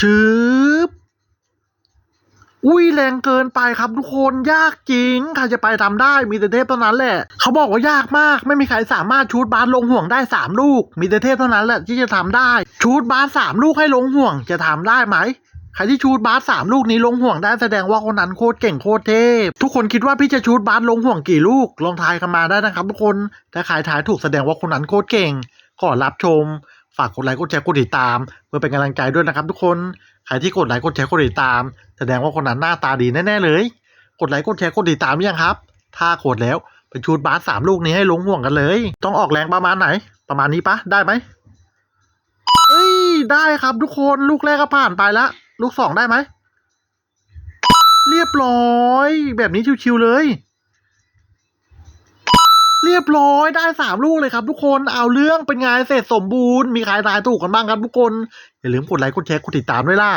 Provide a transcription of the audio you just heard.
ชืบอุ้ยแรงเกินไปครับทุกคนยากจริงใครจะไปทำได้มีแต่เทพเท่านั้นแหละเขาบอกว่ายากมากไม่มีใครสามารถชูดบาสลงห่วงได้สามลูก มีแต่เทพเท่านั้นแหละที่จะทำได้ชูดบาสสามลูกให้ลงห่วงจะทำได้ไหมใครที่ชูดบาสสามลูกนี้ลงห่วงได้แสดงว่าคนนั้นโคตรเก่งโคตรเทพ ทุกคนคิดว่าพี่จะชูดบาสลงห่วงกี่ลูกลองทายกันมาได้นะครับทุกคนถ้าใครทายถูกแสดงว่าคนนั้นโคตรเก่งก็รับชม ฝากกดไลค์กดแชร์กดติดตาม เพื่อเป็นกำลังใจด้วยนะครับ ทุกคนใครที่กดไลค์กดแชร์กดติดตาม แสดงว่าคนนั้นหน้าตาดีแน่ๆเลย กดไลค์กดแชร์กดติดตามยังครับ ถ้ากดแล้วไปชูดบาสสามลูกนี้ให้ลงห่วงกันเลย ต้องออกแรงประมาณไหน ประมาณนี้ปะได้ไหมเอ้ยได้ครับทุกคนลูกแรกก็ผ่านไปแล้วลูกสองได้ไหมเรียบร้อย แบบนี้ชิวๆเลย เรียบร้อยได้สามลูกเลยครับ ทุกคนเอาเรื่องเป็นไงเสร็จสมบูรณ์มีใครตายถูกกันบ้างครับทุกคน อย่าลืมกดไลค์กดแชร์กดติดตามด้วยล่ะ